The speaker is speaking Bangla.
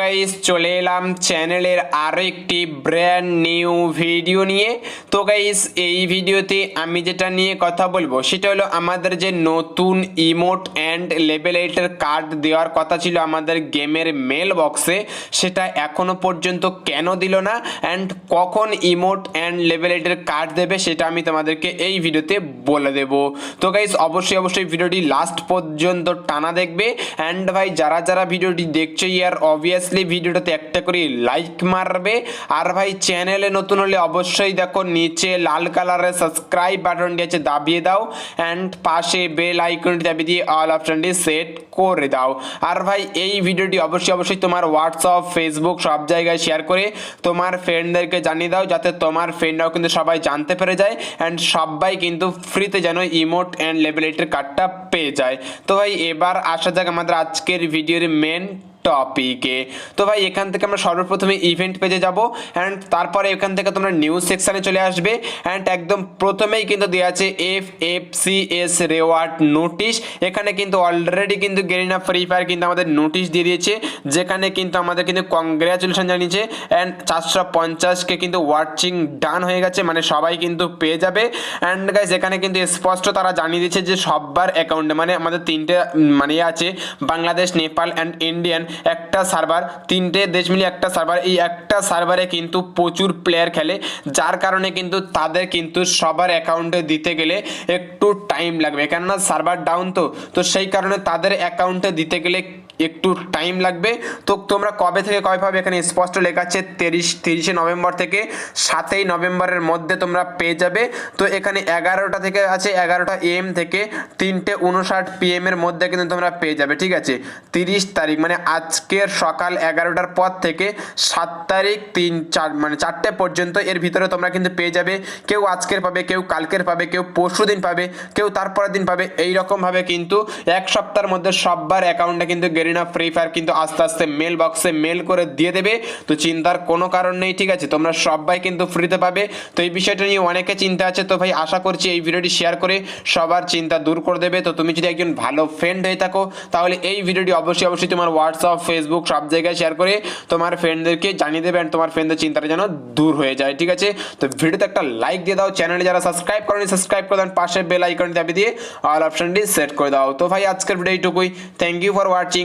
গাইস চলে এলাম চ্যানেলের আরও একটি ব্র্যান্ড নিউ ভিডিও নিয়ে। তো গাইস এই ভিডিওতে আমি যেটা নিয়ে কথা বলব, সেটা হলো আমাদের যে নতুন ইমোট অ্যান্ড লেভেল এইটের কার্ড দেওয়ার কথা ছিল আমাদের গেমের মেল বক্সে সেটা এখনও পর্যন্ত কেন দিল না অ্যান্ড কখন ইমোট অ্যান্ড লেভেল এইটের কার্ড দেবে, সেটা আমি তোমাদেরকে এই ভিডিওতে বলে দেব। তো গাইস অবশ্যই অবশ্যই ভিডিওটি লাস্ট পর্যন্ত টানা দেখবে। অ্যান্ড ভাই, যারা যারা ভিডিওটি দেখছ ইয়ার অবভিয়াসলি ভিডিওটাতে একটা করে লাইক মারবে। আর ভাই চ্যানেলে নতুন হলে অবশ্যই দেখো, নিচে লাল কালারের সাবস্ক্রাইব বাটনটি আছে দাবিয়ে দাও। অ্যান্ড পাশে বেল আইকনটি দাবিয়ে দিয়ে অল অপশনটি সেট করে দাও। আর ভাই, এই ভিডিওটি অবশ্যই অবশ্যই তোমার হোয়াটসঅ্যাপ ফেসবুক সব জায়গায় শেয়ার করে তোমার ফ্রেন্ডদেরকে জানিয়ে দাও, যাতে তোমার ফ্রেন্ডরাও কিন্তু সবাই জানতে পেরে যায়। অ্যান্ড সবাই কিন্তু ফ্রিতে যেন ইমোট অ্যান্ড লেবেলেটের কার্ডটা পেয়ে যায়। তো ভাই, এবার আসা যাক আমাদের আজকের ভিডিওর মেন টপিকে তো ভাই, এখান থেকে আমরা সর্বপ্রথমে ইভেন্ট পেজে যাব অ্যান্ড তারপরে এখান থেকে তোমরা নিউজ সেকশানে চলে আসবে অ্যান্ড একদম প্রথমেই কিন্তু দেওয়া আছে F F C S reward notice এখানে কিন্তু অলরেডি কিন্তু গেরিনা ফ্রি ফায়ার কিন্তু আমাদের নোটিশ দিয়ে দিয়েছে, যেখানে কিন্তু আমাদের কিন্তু কংগ্রাচুলেশন জানিয়েছে অ্যান্ড চারশো পঞ্চাশকে কিন্তু ওয়াচিং ডান হয়ে গেছে মানে সবাই কিন্তু পেয়ে যাবে। অ্যান্ড গাইজ এখানে কিন্তু স্পষ্ট তারা জানিয়ে দিয়েছে যে সবার অ্যাকাউন্টে মানে আমাদের তিনটে মানে ইয়ে আছে, বাংলাদেশ, নেপাল অ্যান্ড ইন্ডিয়ান একটা সার্ভার তিনটে দেশ মিলিয়ে একটা সার্ভার এই একটা সার্ভারে কিন্তু প্রচুর প্লেয়ার খেলে, যার কারণে কিন্তু তাদের কিন্তু সবার অ্যাকাউন্টে দিতে গেলে একটু টাইম লাগবে। কেননা সার্ভার ডাউন তো তো সেই কারণে তাদের অ্যাকাউন্টে দিতে গেলে একটু টাইম লাগবে। তো তোমরা কবে থেকে কবে পাবে? এখানে স্পষ্ট লেখা আছে তিরিশ তিরিশে নভেম্বর থেকে সাতই নভেম্বরের মধ্যে তোমরা পেয়ে যাবে। তো এখানে এগারোটা থেকে আছে, এগারোটা এম থেকে তিনটে উনষাট পিএম এর মধ্যে কিন্তু তোমরা পেয়ে যাবে, ঠিক আছে? তিরিশ তারিখ মানে আজকের সকাল এগারোটার পর থেকে সাত তারিখ তিন, চার মানে চারটে পর্যন্ত এর ভিতরে তোমরা কিন্তু পেয়ে যাবে। কেউ আজকের পাবে, কেউ কালকের পাবে, কেউ পরশু দিন পাবে, কেউ তারপরের দিন পাবে। এই রকম ভাবে কিন্তু এক সপ্তাহের মধ্যে সববার অ্যাকাউন্টে কিন্তু গেরিনা ফ্রি ফায়ার কিন্তু আস্তে আস্তে মেল বক্সে মেল করে দিয়ে দেবে। তো চিন্তার কোনো কারণ নেই, ঠিক আছে? তোমরা সবাই কিন্তু ফ্রিতে পাবে। তো এই বিষয়টা নিয়ে অনেকে চিন্তা আছে। তো ভাই, আশা করছি এই ভিডিওটি শেয়ার করে সবার চিন্তা দূর করে দেবে। তো তুমি যদি একজন ভালো ফ্রেন্ড হয়ে থাকো, তাহলে এই ভিডিওটি অবশ্যই অবশ্যই তোমার হোয়াটসঅ্যাপ ফেসবুক সব জায়গায় শেয়ার করে তোমার ফ্রেন্ডদেরকে জানিয়ে দেবে অ্যান্ড তোমার ফ্রেন্ডদের চিন্তাটা যেন দূর হয়ে যায়, ঠিক আছে? তো ভিডিওতে একটা লাইক দিয়ে দাও চ্যানেলে যারা সাবস্ক্রাইব করেনি সাবস্ক্রাইব করে দেন পাশে বেল আইকন দাবি দিয়ে অল অপশনটি সেট করে দাও। তো ভাই, আজকের ভিডিও এইটুকুই। Thank you for watching